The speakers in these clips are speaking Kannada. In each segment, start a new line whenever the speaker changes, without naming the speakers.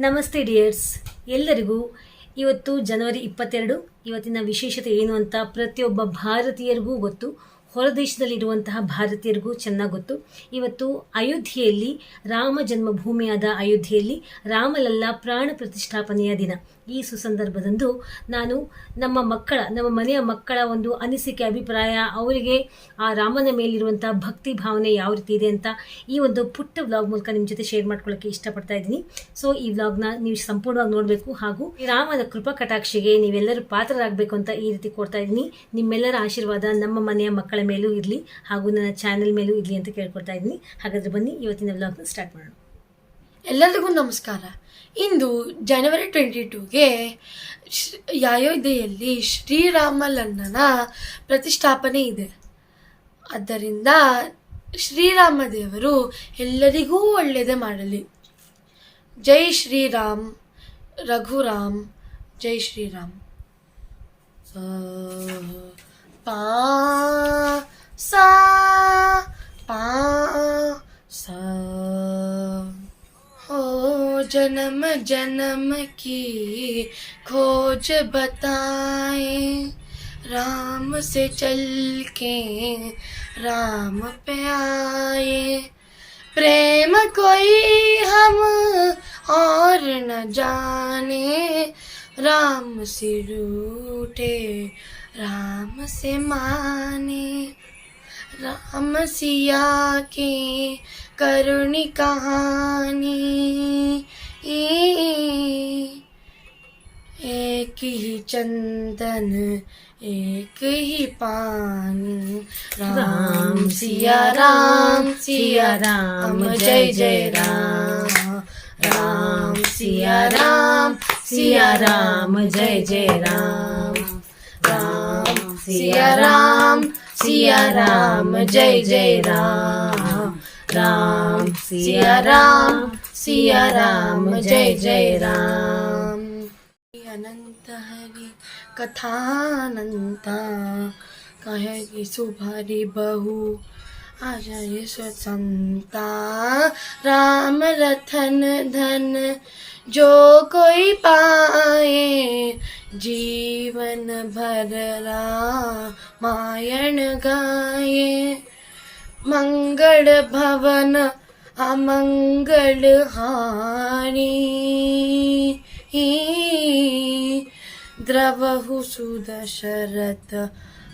ನಮಸ್ತೆ ಡಿಯರ್ಸ್. ಎಲ್ಲರಿಗೂ ಇವತ್ತು ಜನವರಿ ಇಪ್ಪತ್ತೆರಡು. ಇವತ್ತಿನ ವಿಶೇಷತೆ ಏನು ಅಂತ ಪ್ರತಿಯೊಬ್ಬ ಭಾರತೀಯರಿಗೂ ಗೊತ್ತು. ಹೊರದೇಶದಲ್ಲಿರುವಂತಹ ಭಾರತೀಯರಿಗೂ ಚೆನ್ನಾಗಿ ಗೊತ್ತು. ಇವತ್ತು ಅಯೋಧ್ಯೆಯಲ್ಲಿ ರಾಮ ಜನ್ಮಭೂಮಿಯಾದ ಅಯೋಧ್ಯೆಯಲ್ಲಿ ರಾಮಲಲ್ಲ ಪ್ರಾಣ ಪ್ರತಿಷ್ಠಾಪನೆಯ ದಿನ. ಈ ಸುಸಂದರ್ಭದಂದು ನಾನು ನಮ್ಮ ಮಕ್ಕಳ, ನಮ್ಮ ಮನೆಯ ಮಕ್ಕಳ ಒಂದು ಅನಿಸಿಕೆ, ಅಭಿಪ್ರಾಯ, ಅವರಿಗೆ ಆ ರಾಮನ ಮೇಲಿರುವಂಥ ಭಕ್ತಿ ಭಾವನೆ ಯಾವ ರೀತಿ ಇದೆ ಅಂತ ಈ ಒಂದು ಪುಟ್ಟ ವ್ಲಾಗ್ ಮೂಲಕ ನಿಮ್ಮ ಜೊತೆ ಶೇರ್ ಮಾಡ್ಕೊಳ್ಳೋಕ್ಕೆ ಇಷ್ಟಪಡ್ತಾ ಇದ್ದೀನಿ. ಸೊ ಈ ವ್ಲಾಗ್ನ ನೀವು ಸಂಪೂರ್ಣವಾಗಿ ನೋಡಬೇಕು ಹಾಗೂ ರಾಮನ ಕೃಪಾ ಕಟಾಕ್ಷಿಗೆ ನೀವೆಲ್ಲರೂ ಪಾತ್ರರಾಗಬೇಕು ಅಂತ ಈ ರೀತಿ ಕೊಡ್ತಾ ಇದ್ದೀನಿ. ನಿಮ್ಮೆಲ್ಲರ ಆಶೀರ್ವಾದ ನಮ್ಮ ಮನೆಯ ಮಕ್ಕಳ ಮೇಲೂ ಇರಲಿ ಹಾಗೂ ನನ್ನ ಚಾನೆಲ್ ಮೇಲೂ ಇರಲಿ ಅಂತ ಕೇಳ್ಕೊಡ್ತಾ ಇದ್ದೀನಿ. ಹಾಗಾದರೆ ಬನ್ನಿ, ಇವತ್ತಿನ ವ್ಲಾಗ್ನ ಸ್ಟಾರ್ಟ್ ಮಾಡೋಣ.
ಎಲ್ಲರಿಗೂ ನಮಸ್ಕಾರ. ಇಂದು ಜನವರಿ ಟ್ವೆಂಟಿ ಟೂಗೆ ಅಯೋಧ್ಯೆಯಲ್ಲಿ ಶ್ರೀರಾಮಲನ್ನನ ಪ್ರತಿಷ್ಠಾಪನೆ ಇದೆ. ಆದ್ದರಿಂದ ಶ್ರೀರಾಮ ದೇವರು ಎಲ್ಲರಿಗೂ ಒಳ್ಳೆಯದೇ ಮಾಡಲಿ. ಜೈ ಶ್ರೀರಾಮ್, ರಘುರಾಮ್, ಜೈ ಶ್ರೀರಾಮ್. ಪಾ, ಸಾ, ಪಾ, ಸ. जन्म जन्म की खोज बताए। राम से चल के राम पे आए। प्रेम कोई हम और न जाने। राम से रूठे राम से माने। राम सिया की करुणी कहानी। एक ही चंदन, एक ही पानी। राम सिया राम सिया राम, जय जय राम। राम सिया राम सिया राम, जय जय राम। राम सिया राम सिया राम, जय जय राम। राम सिया राम सिया राम, जय जय राम। अनंत हरि कथानंता, कहे सुभरी बहु, आ जाए स्वसंता राम रथन धन जो कोई पाए, जीवन भर रामायण गाए। मंगल भवन अमंगल हानि। द्रवहु सुदशरथ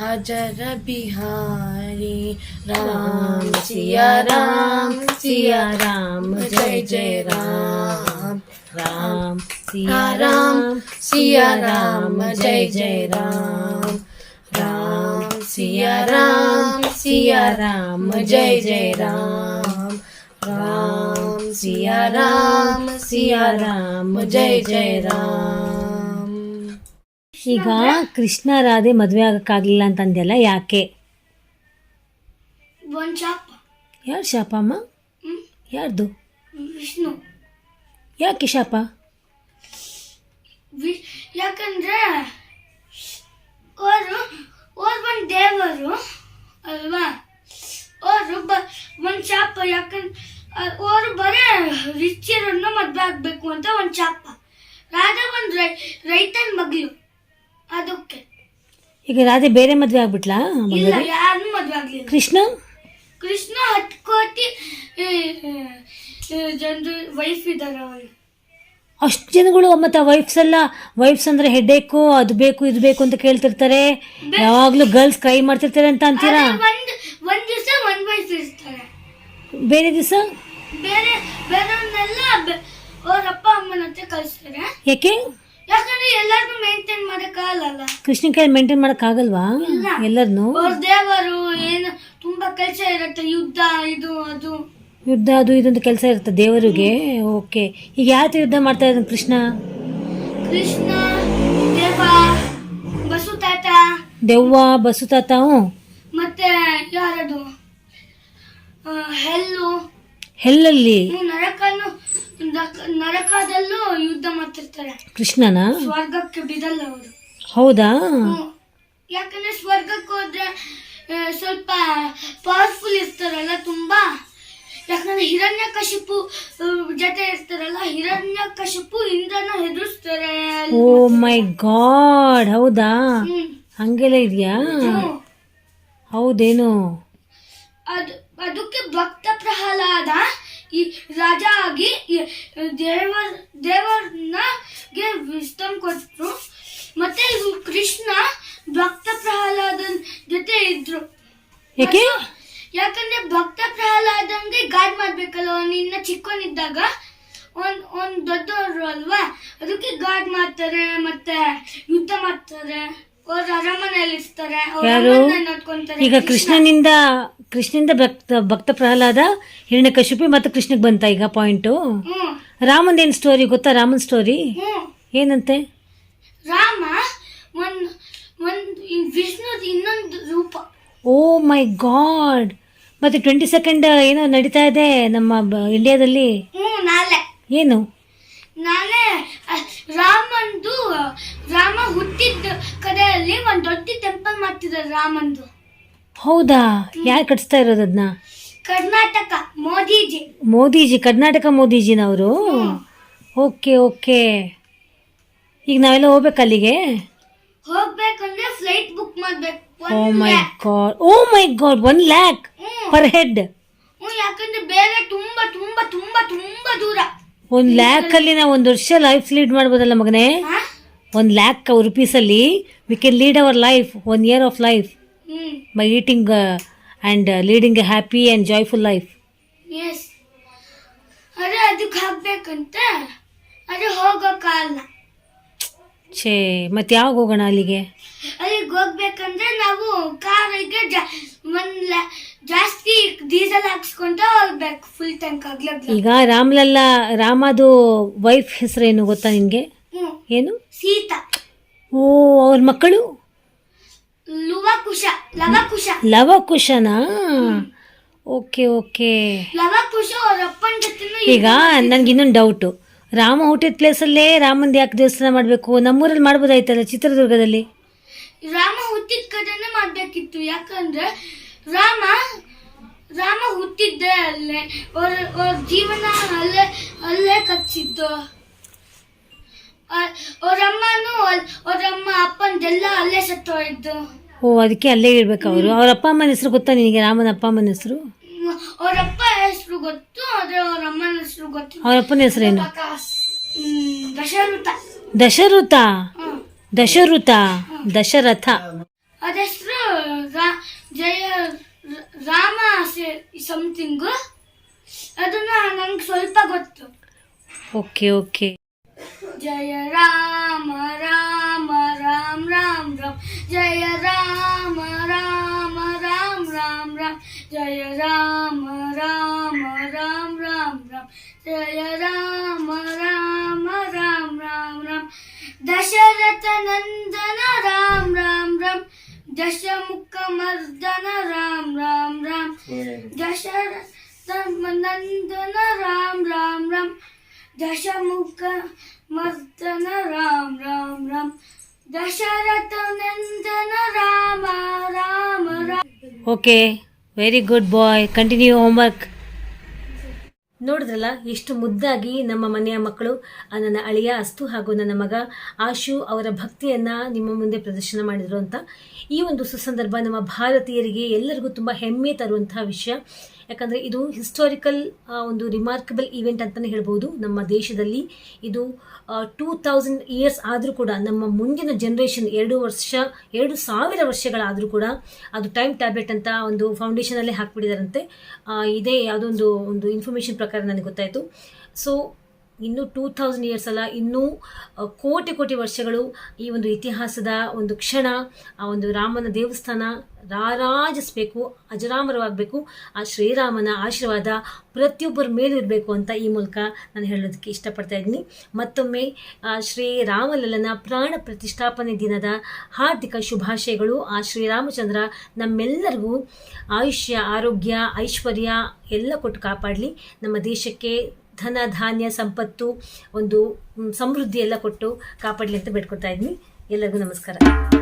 अजर बिहारी। राम सिया राम सिया राम, जय जय राम।
ರಾಮ್
सिया राम सिया राम, जय जय राम। राम सिया राम सिया राम, जय जय राम। राम सिया राम सिया राम जय जय राम
ಈಗ ಕೃಷ್ಣ ರಾಧೆ ಮದುವೆ ಆಗಕ್ಕಾಗ್ಲಿಲ್ಲ ಅಂತಂದೆಲ್ಲ ಯಾಕೆ
ಒಂದ್ ಶಾಪ
ಯಾರು ಶಾಪ ಅಮ್ಮ ಯಾರ್ದು
ವಿಷ್ಣು
ಯಾಕೆ ಶಾಪ
ವಿ- ಯಾಕಂದ್ರೆ ಅವರು ಅವ್ರು ಒಂದು ದೇವರು ಅಲ್ವಾ ಅವರು ಬ ಒಂದು ಶಾಪ ಯಾಕಂದ್ರೆ ಅವರು ಬರೇ ರಿಚ್ ಇರೋನ್ನ ಮದ್ವೆ ಆಗ್ಬೇಕು ಅಂತ ಒಂದು ಶಾಪ ರಾಧಾ ಒಂದು ರೈ ರೈತನ ಮಗಳು ಅದಕ್ಕೆ.
ಈಗ ರಾಧೆ ಬೇರೆ ಮದ್ವೆ ಆಗ್ಬಿಟ್ಲಾ
ಇಲ್ಲ ಯಾರನ್ನೂ ಮದ್ವೆ ಆಗ್ಲಿಲ್ಲ.
ಕೃಷ್ಣ?
ಕೃಷ್ಣ ಹತ್ತು ಕೋಟಿ ಜನರು ವೈಫ್ ಇದ್ದಾರೆ ಅವರು.
ಅಷ್ಟು ಜನಗಳು ಮತ್ತೆ ಆ ವೈಫ್ಸ್ ಎಲ್ಲ ವೈಫ್ಸ್ ಅಂದ್ರೆ ಹೆಡ್ಡೇಕು ಅದು ಬೇಕು ಇದು ಬೇಕು ಅಂತ ಕೇಳ್ತಿರ್ತಾರೆ. ಯಾವಾಗ್ಲೂ ಗರ್ಲ್ಸ್ ಕ್ರೈ ಮಾಡ್ತಿರ್ತಾರೆ ಅಂತ ಅಂತೀರಾ?
ಒಂದ್
ಬೇರೆ ದಿವಸ
ಬೇರೆ ಬೇರೆಲ್ಲ ಅವ್ರ ಅಪ್ಪ ಅಮ್ಮನ ಹತ್ರ ಕಳಿಸ್ತಾರೆ.
ಯಾಕೆ?
ಯಾಕಂದ್ರೆ ಎಲ್ಲಾರ್ನು ಮೇಂಟೈನ್ ಮಾಡಕ್ಕಾಗಲ್ಲ
ಕೃಷ್ಣ ಕೈ ಮೇಂಟೈನ್ ಮಾಡಕ್ ಆಗಲ್ವಾ? ಎಲ್ಲರನ್ನು
ಅವ್ರ ದೇವರು ಏನು ತುಂಬಾ ಕೆಲಸ ಇರುತ್ತೆ ಯುದ್ಧ ಇದು ಅದು.
ಯುದ್ಧ ಅದು ಇದೊಂದು ಕೆಲಸ ಇರುತ್ತೆ ದೇವರಿಗೆ? ಓಕೆ. ಈಗ ಯಾತ ಯುದ್ಧ ಮಾಡ್ತಾ ಇದ್ದಾನೆ ಕೃಷ್ಣ?
ಕೃಷ್ಣ ದೇವ ಬಸು ತಾತ.
ದೆವ್ವ ಬಸು ತಾತ ಹ್ಞೂ.
ಮತ್ತೆ ಯಾರದು? ಹೆಲ್ಲು.
ಹೆಲ್ಲಲ್ಲಿ?
ನರಕನು ನರಕ- ನರಕದಲ್ಲೂ ಯುದ್ಧ ಮಾಡ್ತಿರ್ತಾರೆ.
ಕೃಷ್ಣನ?
ಸ್ವರ್ಗಕ್ಕೆ ಬಿಡಲ್ಲ ಅವರು.
ಹೌದಾ?
ಯಾಕಂದ್ರೆ ಸ್ವರ್ಗಕ್ಕೆ ಹೋದ್ರೆ ಸ್ವಲ್ಪ ಪವರ್ಫುಲ್ ಇರ್ತಾರಲ್ಲ ತುಂಬಾ. ಯಾಕಂದ್ರೆ ಹಿರಣ್ಯ ಕಶಿಪು ಜೊತೆ ಇರ್ತಾರಲ್ಲ ಹಿರಣ್ಯ
ಕಶಿಪು ಇಂದ್ರನ ಹೆದರ್ಸ್ತಾರೆ
ಓ ಮೈ ಗಾಡ್ ಹೌದಾ? ಹಂಗೆಲ್ಲ ಇದೆಯಾ. ಹೌದೇನು?
ಅದು ಅದಕ್ಕೆ ಭಕ್ತ ಪ್ರಹ್ಲಾದ ಈ ರಾಜ ಆಗಿ ದೇವರ ದೇವರನ್ನಗೆ ವಿಸ್ತಮ್ ಕೊಟ್ರು. ಮತ್ತೆ ಕೃಷ್ಣ ಭಕ್ತ ಪ್ರಹ್ಲಾದನ್ ಜೊತೆ ಇದ್ರು.
ಯಾಕೆ?
ಯಾಕಂದ್ರೆ ಭಕ್ತ ಪ್ರಹ್ಲಾದಂಗೆ ಗಾಡ್ ಮಾಡ್ಬೇಕಲ್ಲ ಅವ್ನು ಇನ್ನ ಚಿಕ್ಕವನಿದ್ದಾಗ ಒಂದ್ ಒಂದ್ ದೊಡ್ಡವರು ಅಲ್ವಾ? ಅದಕ್ಕೆ ಗಾಡ್ ಮಾಡ್ತಾರೆ ಮತ್ತೆ ಯುದ್ಧ ಮಾಡ್ತಾರೆ.
ಯಾರು? ಈಗ ಕೃಷ್ಣನಿಂದ ಕೃಷ್ಣನಿಂದ ಭಕ್ತ ಭಕ್ತ ಪ್ರಹ್ಲಾದ ಹಿರಣ್ಯಕಶಿಪಿ ಮತ್ತು ಕೃಷ್ಣಗ್ ಬಂತ ಈಗ ಪಾಯಿಂಟು ರಾಮನ್ ಏನ್ ಸ್ಟೋರಿ ಗೊತ್ತಾ? ರಾಮನ್ ಸ್ಟೋರಿ ಏನಂತೆ?
ರಾಮ ಒಂದ್ ಒಂದ್ ಈ ವಿಷ್ಣುದ ಇನ್ನೊಂದು ರೂಪ.
Oh my god. ಮತ್ತೆ ಟ್ವೆಂಟಿ ಸೆಕೆಂಡ್ ಏನೋ ನಡೀತಾ ಇದೆ ನಮ್ಮ ಇಂಡಿಯಾದಲ್ಲಿ ಏನು?
ನಾಳೆ ರಾಮ ಹುಟ್ಟಿದ್ದ ಕಡೆಯಲ್ಲಿ ಒಂದ್ ದೊಡ್ಡ ಟೆಂಪಲ್ ಮಾಡ್ತಿದ್ದಾರೆ ರಾಮಂದು.
ಹೌದಾ? ಯಾರು ಕಟ್ಸ್ತಾ ಇರೋದು ಅದನ್ನ
ಕರ್ನಾಟಕ ಮೋದಿಜಿ.
ಮೋದಿಜಿ ಕರ್ನಾಟಕ ಮೋದಿಜಿನವರು? Okay okay. ಈಗ ನಾವೆಲ್ಲ ಹೋಗ್ಬೇಕು ಅಲ್ಲಿಗೆ?
ಹೋಗ್ಬೇಕಂದ್ರೆ ಫ್ಲೈಟ್ ಬುಕ್ ಮಾಡ್ಬೇಕು.
ಓ my. God oh my god
one
lakh per
head ಯಾಕಂದ್ರೆ ಬೇರೆ ತುಂಬಾ ತುಂಬಾ ತುಂಬಾ ತುಂಬಾ ದೂರ.
ಒಂದ್ ಲ್ಯಾಕ್ ಅಲ್ಲಿ ನಾವು ಒಂದು ವರ್ಷ ಲೈಫ್ ಲೀಡ್ ಮಾಡ್ಬೋದಲ್ಲ ಮಗನೇ? ಒಂದ್ lakh ರುಪೀಸಲ್ಲಿ we can lead our life one year of
life
by eating and leading a happy and joyful life
yes ಅದೇ ಅದಕ್ಕೆ ಹಾಕ್ಬೇಕಂತ ಅದು ಹೋಗೋಕ್ಕಾಗಲ್ಲ
ಛೇ ಮತ್ತೆ ಯಾವಾಗ ಹೋಗೋಣ ಅಲ್ಲಿಗೆ?
ಅಲ್ಲಿಗೆ ಹೋಗ್ಬೇಕಂದ್ರೆ ನಾವು ಕಾರಿಗೆ ಒಂದ್ ಜಾಸ್ತಿ ಡೀಸೆಲ್ ಹಾಕ್ಸ್ಕೊಂತ ಹೋಗ್ಬೇಕು ಫುಲ್ ಟ್ಯಾಂಕ್ ಆಗ್ಲಗ್ಲ
ಈಗ ರಾಮ್ಲಲ್ಲ ರಾಮದು ವೈಫ್ ಹೆಸರೇನು ಗೊತ್ತಾ ನಿನ್ಗೆ? ಏನು?
ಸೀತಾ.
ಓ ಅವ್ರ ಮಕ್ಕಳು?
ಲುವಕುಶ ಲವಕುಶ.
ಲವಕುಶನಾ? Okay okay.
ಲವಕುಶ ಅವ್ರ ಅಪ್ಪನ ಜೊತೆನೂ
ಈಗ ನನ್ಗೆ ಇನ್ನೊಂದು ಡೌಟು ರಾಮ ಹುಟ್ಟಿದ ಪ್ಲೇಸಲ್ಲೇ ರಾಮಂದು ಯಾಕೆ ದೇವಸ್ಥಾನ ಮಾಡಬೇಕು. ನಮ್ಮೂರಲ್ಲಿ ಮಾಡ್ಬೋದಾಯ್ತಲ್ಲ ಚಿತ್ರದುರ್ಗದಲ್ಲಿ?
ರಾಮ ಹುಟ್ಟಿದ ಕಡೆನೆ ಮಾಡ್ಬೇಕಿತ್ತು. ಯಾಕಂದ್ರೆ ರಾಮ ರಾಮ ಹುಟ್ಟಿದ್ದೆ ಅಲ್ಲೇ. ಅವ್ರ ಅವ್ರ ಜೀವನ ಅಲ್ಲೇ ಅಲ್ಲೇ ಕಚ್ಚಿದ್ದು ಅವ್ರಮ್ಮನೂ ಅವರಮ್ಮ ಅಪ್ಪಂದೆಲ್ಲ ಅಲ್ಲೇ ಸತ್ತೋಯ್ತು
ಓ ಅದಕ್ಕೆ ಅಲ್ಲೇ ಇರ್ಬೇಕು ಅವರು. ಅವ್ರ ಅಪ್ಪ ಅಮ್ಮನ ಹೆಸರು ಗೊತ್ತಾ ನಿನಗೆ? ರಾಮನ ಅಪ್ಪ ಅಮ್ಮನ ಹೆಸರು
ಅವರಪ್ಪ ಹೆಸರು ಗೊತ್ತು ಆದ್ರೆ ಅವ್ರ ಅಮ್ಮನ ಹೆಸರು ಗೊತ್ತು.
ಅವ್ರ ಅಪ್ಪನ ಹೆಸರೇನು
ದಶರಥ.
ದಶರಥ. ದಶರಥ? ದಶರಥ.
ಅದೆಷ್ಟು ಜಯ ರಾಮ ರಾಮ ಸಮಥಿಂಗ್ ಅದನ್ನ ನಂಗೆ ಸ್ವಲ್ಪ ಗೊತ್ತು.
Okay okay.
ಜಯ ರಾಮ ರಾಮ ರಾಮ ರಾಮ ರಾಮ ಜಯ ರಾಮ ರಾಮ ರಾಮ ರಾಮ ರಾಮ ಜಯ ರಾಮ ರಾಮ ರಾಮ ರಾಮ ರಾಮ ಜಯ ರಾಮ ರಾಮ ರಾಮ ರಾಮ ರಾಮ ದಶರಥ ನಂದನ ರಾಮ ರಾಮ ರಾಮ ದಶಮುಖ ಮರ್ದನ ರಾಮ ರಾಮ ರಾಮ ದಶರಥ ನಂದನ ರಾಮ ರಾಮ ರಾಮ ದಶಮುಖ ಮರ್ದನ ರಾಮ ರಾಮ ರಾಮ. ದಶರಥ ನಂದನ Rama Rama Rama.
Okay very good boy continue homework ನೋಡಿದ್ರಲ್ಲ ಎಷ್ಟು ಮುದ್ದಾಗಿ ನಮ್ಮ ಮನೆಯ ಮಕ್ಕಳು ನನ್ನ ಅಳಿಯ ಅಸ್ತು ಹಾಗೂ ನನ್ನ ಮಗ ಆಶು ಅವರ ಭಕ್ತಿಯನ್ನು ನಿಮ್ಮ ಮುಂದೆ ಪ್ರದರ್ಶನ ಮಾಡಿದರು ಅಂತ. ಈ ಒಂದು ಸುಸಂದರ್ಭ ನಮ್ಮ ಭಾರತೀಯರಿಗೆ ಎಲ್ಲರಿಗೂ ತುಂಬ ಹೆಮ್ಮೆ ತರುವಂತಹ ವಿಷಯ. ಯಾಕಂದರೆ ಇದು ಹಿಸ್ಟಾರಿಕಲ್ ಒಂದು ರಿಮಾರ್ಕಬಲ್ ಈವೆಂಟ್ ಅಂತಲೇ ಹೇಳ್ಬೋದು. ನಮ್ಮ ದೇಶದಲ್ಲಿ ಇದು ಟೂ ತೌಸಂಡ್ ಇಯರ್ಸ್ ಆದರೂ ಕೂಡ, ನಮ್ಮ ಮುಂದಿನ ಜನ್ರೇಷನ್ ಎರಡು ವರ್ಷ, ಎರಡು ಸಾವಿರ ವರ್ಷಗಳಾದರೂ ಕೂಡ ಅದು ಟೈಮ್ ಟ್ಯಾಬ್ಲೆಟ್ ಅಂತ ಒಂದು ಫೌಂಡೇಶನಲ್ಲೇ ಹಾಕ್ಬಿಟ್ಟಿದಾರಂತೆ ಇದೇ ಯಾವುದೊಂದು ಒಂದು ಒಂದು ಇನ್ಫಾರ್ಮೇಷನ್ ಪ್ರಕಾರ ನನಗೆ ಗೊತ್ತಾಯಿತು. ಸೊ ಇನ್ನೂ ಟೂ ತೌಸಂಡ್ ಇಯರ್ಸ್ ಅಲ್ಲ, ಇನ್ನೂ ಕೋಟಿ ಕೋಟಿ ವರ್ಷಗಳು ಈ ಒಂದು ಇತಿಹಾಸದ ಒಂದು ಕ್ಷಣ, ಆ ಒಂದು ರಾಮನ ದೇವಸ್ಥಾನ ರಾರಾಜಿಸ್ಬೇಕು, ಅಜರಾಮರವಾಗಬೇಕು, ಆ ಶ್ರೀರಾಮನ ಆಶೀರ್ವಾದ ಪ್ರತಿಯೊಬ್ಬರ ಮೇಲೂ ಇರಬೇಕು ಅಂತ ಈ ಮೂಲಕ ನಾನು ಹೇಳೋದಕ್ಕೆ ಇಷ್ಟಪಡ್ತಾ ಇದ್ದೀನಿ. ಮತ್ತೊಮ್ಮೆ ಶ್ರೀರಾಮಲಲ್ಲನ ಪ್ರಾಣ ಪ್ರತಿಷ್ಠಾಪನೆ ದಿನದ ಹಾರ್ದಿಕ ಶುಭಾಶಯಗಳು. ಆ ಶ್ರೀರಾಮಚಂದ್ರ ನಮ್ಮೆಲ್ಲರಿಗೂ ಆಯುಷ್ಯ, ಆರೋಗ್ಯ, ಐಶ್ವರ್ಯ ಎಲ್ಲ ಕೊಟ್ಟು ಕಾಪಾಡಲಿ. ನಮ್ಮ ದೇಶಕ್ಕೆ ಧನ ಧಾನ್ಯ ಸಂಪತ್ತು ಒಂದು ಸಮೃದ್ಧಿ ಎಲ್ಲ ಕೊಟ್ಟು ಕಾಪಾಡಲಿ ಅಂತ ಬೇಡ್ಕೊತಾ ಇದ್ದೀನಿ ಎಲ್ಲರಿಗೂ ನಮಸ್ಕಾರ.